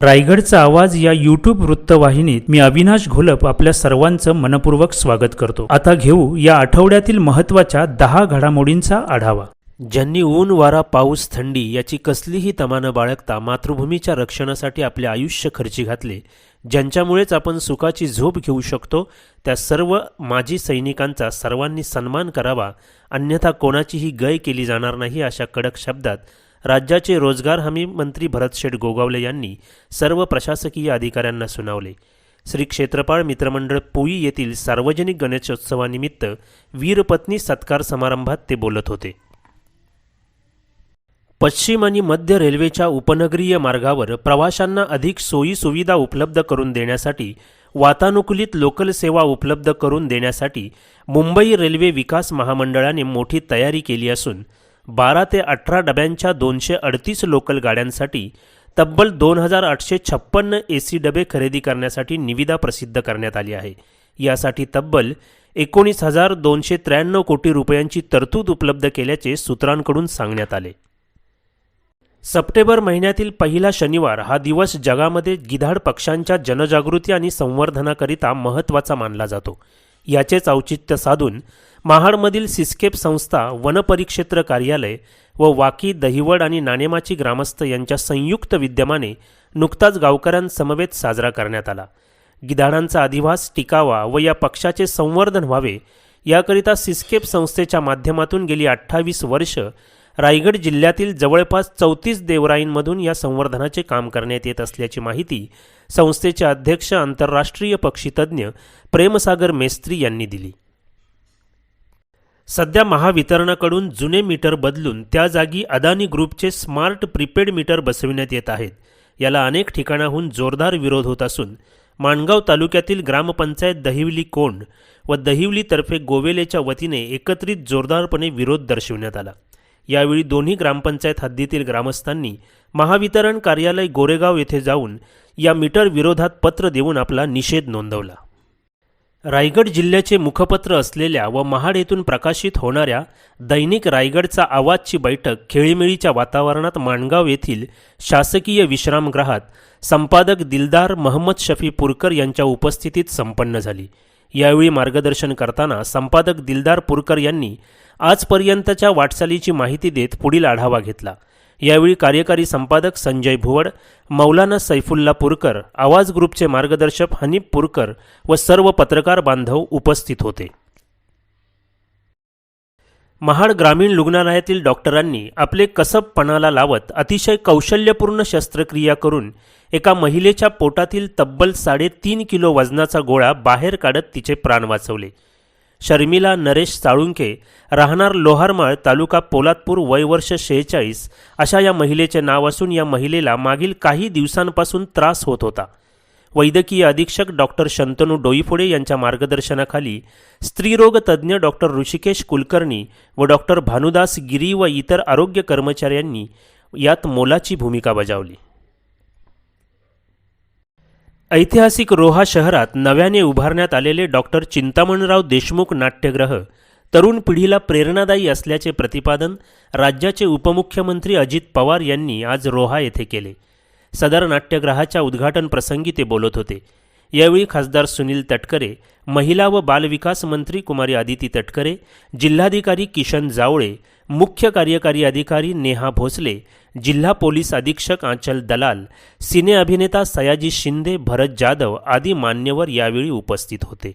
रायगडचा आवाज या युट्यूब वृत्तवाहिनीत मी अविनाश घोलप आपल्या सर्वांचं मनपूर्वक स्वागत करतो. आता घेऊ या आठवड्यातील महत्त्वाच्या दहा घडामोडींचा आढावा. ज्यांनी ऊन वारा पाऊस थंडी याची कसलीही तमानं बाळगता मातृभूमीच्या रक्षणासाठी आपले आयुष्य खर्ची घातले ज्यांच्यामुळेच आपण सुखाची झोप घेऊ शकतो त्या सर्व माजी सैनिकांचा सर्वांनी सन्मान करावा अन्यथा कोणाचीही गय केली जाणार नाही अशा कडक शब्दात राज्याचे रोजगार हमी मंत्री भरतशेठ गोगावले यांनी सर्व प्रशासकीय अधिकाऱ्यांना सुनावले. श्री क्षेत्रपाळ मित्रमंडळ पुई येथील सार्वजनिक गणेशोत्सवानिमित्त वीरपत्नी सत्कार समारंभात ते बोलत होते. पश्चिम आणि मध्य रेल्वेच्या उपनगरीय मार्गावर प्रवाशांना अधिक सोयी सुविधा उपलब्ध करून देण्यासाठी वातानुकूलित लोकल सेवा उपलब्ध करून देण्यासाठी मुंबई रेल्वे विकास महामंडळाने मोठी तयारी केली असून बारा ते अठरा डब्यांच्या दोनशे अडतीस लोकल गाड्यांसाठी तब्बल दोन हजार आठशे छप्पन्न ए सी डबे खरेदी करण्यासाठी निविदा प्रसिद्ध करण्यात आली आहे. यासाठी तब्बल एकोणीस हजार दोनशे त्र्याण्णव कोटी रुपयांची तरतूद उपलब्ध केल्याचे सूत्रांकडून सांगण्यात आले. सप्टेंबर महिन्यातील पहिला शनिवार हा दिवस जगामध्ये गिधाड पक्ष्यांच्या जनजागृती आणि संवर्धनाकरिता महत्त्वाचा मानला जातो. याचेच औचित्य साधून महाडमधील सिस्केप संस्था वनपरिक्षेत्र कार्यालय व वाकी दहिवड आणि नाणेमाची ग्रामस्थ यांच्या संयुक्त विद्यमाने नुकताच गावकऱ्यांसमवेत साजरा करण्यात आला. गिधाडांचा अधिवास टिकावा व या पक्षाचे संवर्धन व्हावे याकरिता सिस्केप संस्थेच्या माध्यमातून गेली अठ्ठावीस वर्ष रायगड जिल्ह्यातील जवळपास चौतीस देवराईंमधून या संवर्धनाचे काम करण्यात येत असल्याची माहिती संस्थेचे अध्यक्ष आंतरराष्ट्रीय पक्षीतज्ञ प्रेमसागर मेस्त्री यांनी दिली. सध्या महावितरणाकडून जुने मीटर बदलून त्या जागी अदानी ग्रुपचे स्मार्ट प्रीपेड मीटर बसविण्यात येत आहेत. याला अनेक ठिकाणाहून जोरदार विरोध होत असून माणगाव तालुक्यातील ग्रामपंचायत दहिवली कोंड व दहिवलीतर्फे गोवेलेच्या वतीने एकत्रित जोरदारपणे विरोध दर्शविण्यात आला. यावेळी दोन्ही ग्रामपंचायत हद्दीतील ग्रामस्थांनी महावितरण कार्यालय गोरेगाव येथे जाऊन या मीटर विरोधात पत्र देऊन आपला निषेध नोंदवला. रायगड जिल्ह्याचे मुखपत्र असलेल्या व महाड येथून प्रकाशित होणाऱ्या दैनिक रायगडचा आवाजची बैठक खेळीमेळीच्या वातावरणात माणगाव येथील शासकीय विश्रामगृहात संपादक दिलदार महम्मद शफी पुरकर यांच्या उपस्थितीत संपन्न झाली. यावेळी मार्गदर्शन करताना संपादक दिलदार पुरकर यांनी आजपर्यंतच्या वाटचालीची माहिती देत पुढील आढावा घेतला. यावेळी कार्यकारी संपादक संजय भुवड मौलाना सैफुल्ला पुरकर आवाज ग्रुपचे मार्गदर्शक हनीफ पुरकर व सर्व पत्रकार बांधव उपस्थित होते. महाड ग्रामीण रुग्णालयातील डॉक्टरांनी आपले कसब पणाला लावत अतिशय कौशल्यपूर्ण शस्त्रक्रिया करून एका महिलेच्या पोटातील तब्बल साडेतीन किलो वजनाचा गोळा बाहेर काढत तिचे प्राण वाचवले. शर्मिला नरेश साळुंके राहणार लोहारमाळ तालुका पोलादपूर वयवर्ष शेहेचाळीस अशा या महिलेचे नाव असून या महिलेला मागील काही दिवसांपासून त्रास होत होता. वैद्यकीय अधीक्षक डॉक्टर शंतनू डोईफोडे यांच्या मार्गदर्शनाखाली स्त्रीरोग तज्ज्ञ डॉक्टर ऋषिकेश कुलकर्णी व डॉक्टर भानुदास गिरी व इतर आरोग्य कर्मचाऱ्यांनी यात मोलाची भूमिका बजावली. ऐतिहासिक रोहा शहरात नव्याने उभारण्यात आलेले डॉक्टर चिंतामणराव देशमुख नाट्यग्रह तरुण पिढीला प्रेरणादायी असल्याचे प्रतिपादन राज्याचे उपमुख्यमंत्री अजित पवार यांनी आज रोहा येथे केले. सदर नाट्यगृहाच्या उद्घाटन प्रसंगी ते बोलत होते. यावेळी खासदार सुनील तटकरे महिला व बालविकास मंत्री कुमारी आदिती तटकरे जिल्हाधिकारी किशन जावळे मुख्य कार्यकारी अधिकारी नेहा भोसले जिल्हा पोलीस अधीक्षक आंचल दलाल सिने अभिनेता सयाजी शिंदे भरत जाधव आदी मान्यवर यावेळी उपस्थित होते.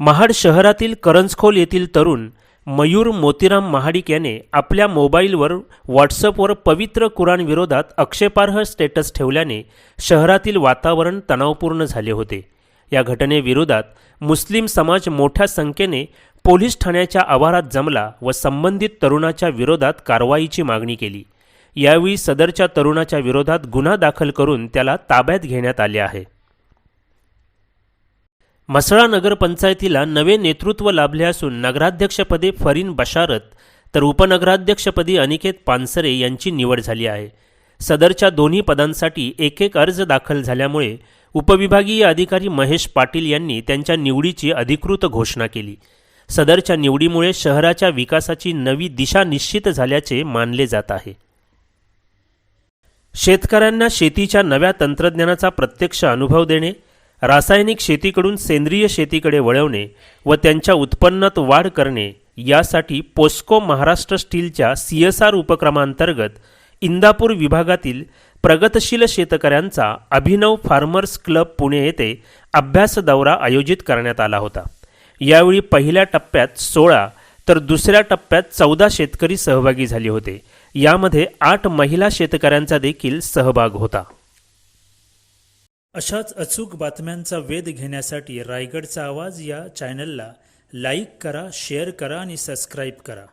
महाड शहरातील करंजखोल येथील तरुण मयूर मोतीराम महाडिक याने आपल्या मोबाईलवर व्हॉट्सअपवर पवित्र कुराणविरोधात आक्षेपार्ह स्टेटस ठेवल्याने शहरातील वातावरण तणावपूर्ण झाले होते. या घटनेविरोधात मुस्लिम समाज मोठ्या संख्येने पोलीस ठाण्याच्या आवारात जमला व संबंधित तरुणाच्या विरोधात कारवाईची मागणी केली. यावेळी सदरच्या तरुणाच्या विरोधात गुन्हा दाखल करून त्याला ताब्यात घेण्यात आले आहे. म्हसळा नगरपंचायतीला नवे नेतृत्व लाभले असून नगराध्यक्षपदी फरीन बशारत तर उपनगराध्यक्षपदी अनिकेत पानसरे यांची निवड झाली आहे. सदरच्या दोन्ही पदांसाठी एक एक अर्ज दाखल झाल्यामुळे उपविभागीय अधिकारी महेश पाटील यांनी त्यांच्या निवडीची अधिकृत घोषणा केली. सदरच्या निवडीमुळे शहराच्या विकासाची नवी दिशा निश्चित झाल्याचे मानले जात आहे. शेतकऱ्यांना शेतीच्या नव्या तंत्रज्ञानाचा प्रत्यक्ष अनुभव देणे रासायनिक शेतीकडून सेंद्रिय शेतीकडे वळवणे व त्यांच्या उत्पन्नात वाढ करणे यासाठी पोस्को महाराष्ट्र स्टीलच्या सी एस आर उपक्रमांतर्गत इंदापूर विभागातील प्रगतशील शेतकऱ्यांचा अभिनव फार्मर्स क्लब पुणे येथे अभ्यास दौरा आयोजित करण्यात आला होता. यावेळी पहिल्या टप्प्यात सोळा तर दुसऱ्या टप्प्यात चौदा शेतकरी सहभागी झाले होते. यामध्ये आठ महिला शेतकऱ्यांचा देखील सहभाग होता. अशाच अचूक बातम्यांचा वेध घेण्यासाठी रायगडचा आवाज या चॅनलला लाईक करा शेअर करा आणि सबस्क्राईब करा.